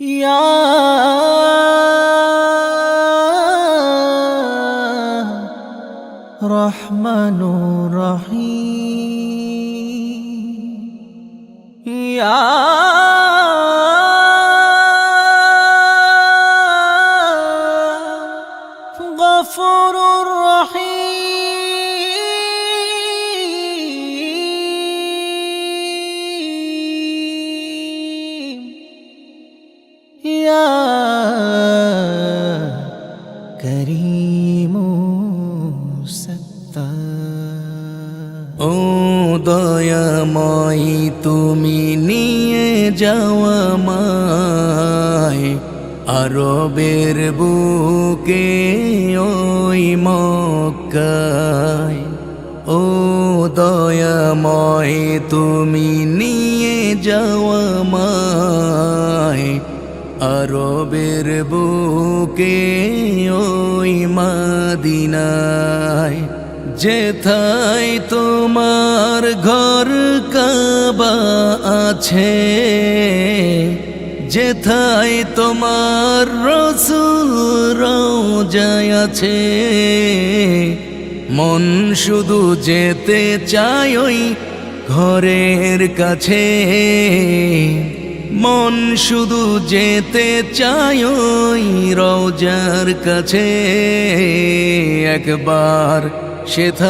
يا رحمن رحيم يا كريم ستار ও দয়াময় তুমি নিয়ে যাওয়া মায় আরবের বুকে ওই মক্কায় ও দয়াময় তুমি নিয়ে যাওয়া মায় আরবের বুকে ওই মাদিনায়, যেথায় তোমার ঘর কাবা আছে, যেথায় তোমার রসুল রোজায় আছে। মন শুধু যেতে চায় ওই ঘরের কাছে। মন শুধু যেতে চায় ওই রোজার কাছে। একবার সেথায়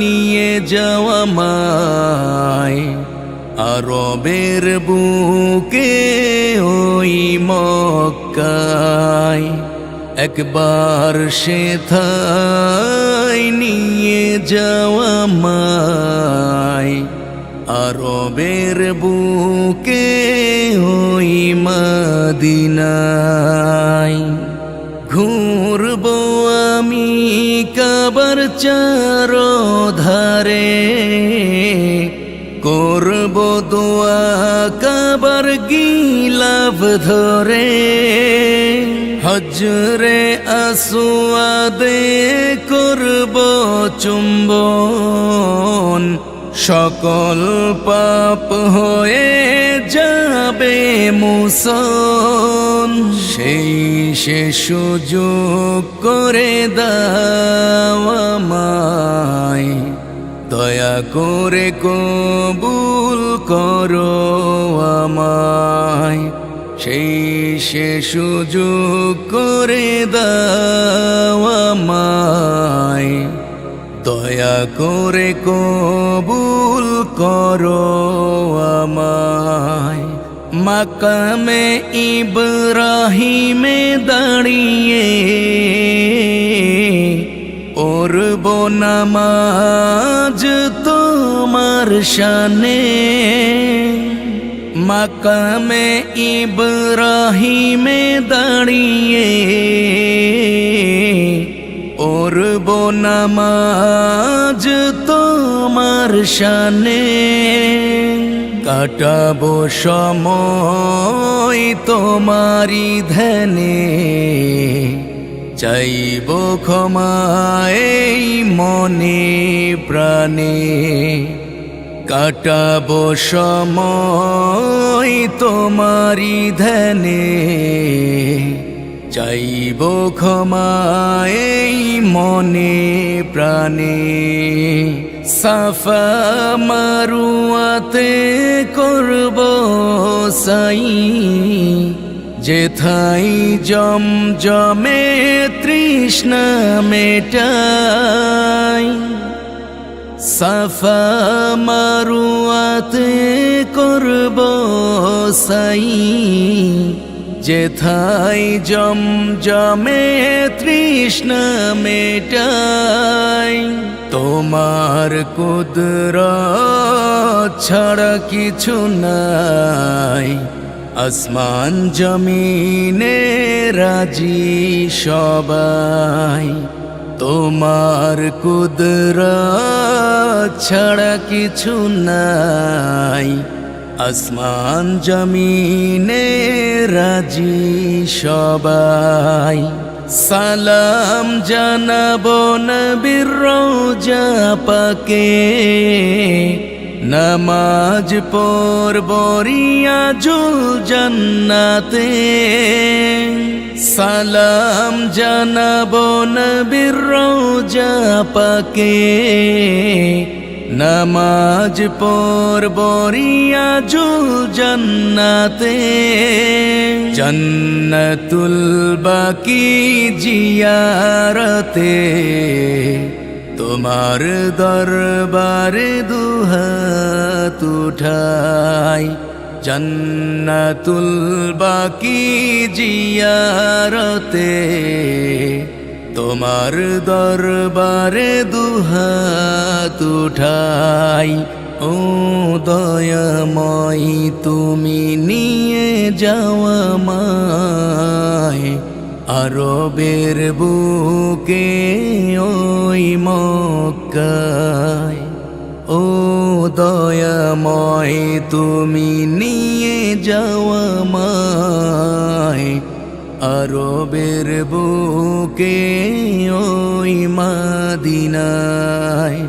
নিয়ে যাওয়া মায়, আরবের বুকে ওই মক্কায়। একবার সেথায় নিয়ে যাওয়া মায়, আরবের বুকে ওই মদিনায়। ঘুরব আমি কাবার চার ধারে করব দোয়া কাবার গিলাভ ধরে। হজরে আসুয়াদে করব চুম্বন সকল পাপ হয়ে যাবে মুসন সেই সে সুযোগ করে দাওয়ামায় দয়া করে কবুল করো আমায়। সেই সে সুযোগ করে দাওয়ামায় দয়া করে কবুল করো আমায়। মাকামে ইব্রাহিমে দাঁড়িয়ে ওরব নামাজ তোমার শানে। মাকামে ইব্রাহিমে দাঁড়িয়ে নামাজ তোমার শানে কাটাবো সময় তোমারি ধ্যানে। চাইব ক্ষমায় মনে প্রাণে। কাটাবো সময় তোমারি ধ্যানে। চাইব ক্ষমায় মনে প্রাণে। সাফা মারুয়াতে করব সাই। যেথাই জম জমে তৃষ্ণা মেটাই। সাফা মারুয়াতে করব সাই। যেথাই জম জমে তৃষ্ণা মেটাই, তোমার কুদর ছাড়া কিছু নাই। আসমান জমিনে রাজি সবাই, তোমার কুদর ছাড়া কিছু নাই। আসমান জমিনে রাজি সবাই। সালাম জানাব নবীর রোজা পাকে। নামাজ পড়বরিয়া জুল জান্নাতে। সালাম জানাব নবীর রোজা পাকে। নামাজ পড়বরিয়া জুল জান্নাতে। জন্নতুল বাকি জিয়ারতে। তোমার দরবারে দুহাত উঠাই। জন্নতুল বাকি জিয়ারতে। তোমার দরবারে দুহাত উঠাই। ও দয়াময়, তুমি নিয়ে যাওয়া মায় আরবের বুকে ওই মক্কায়। ও দয়াময়, তুমি নিয়ে যাওয়া মায় আরবের বুকে ওই মাদিনায়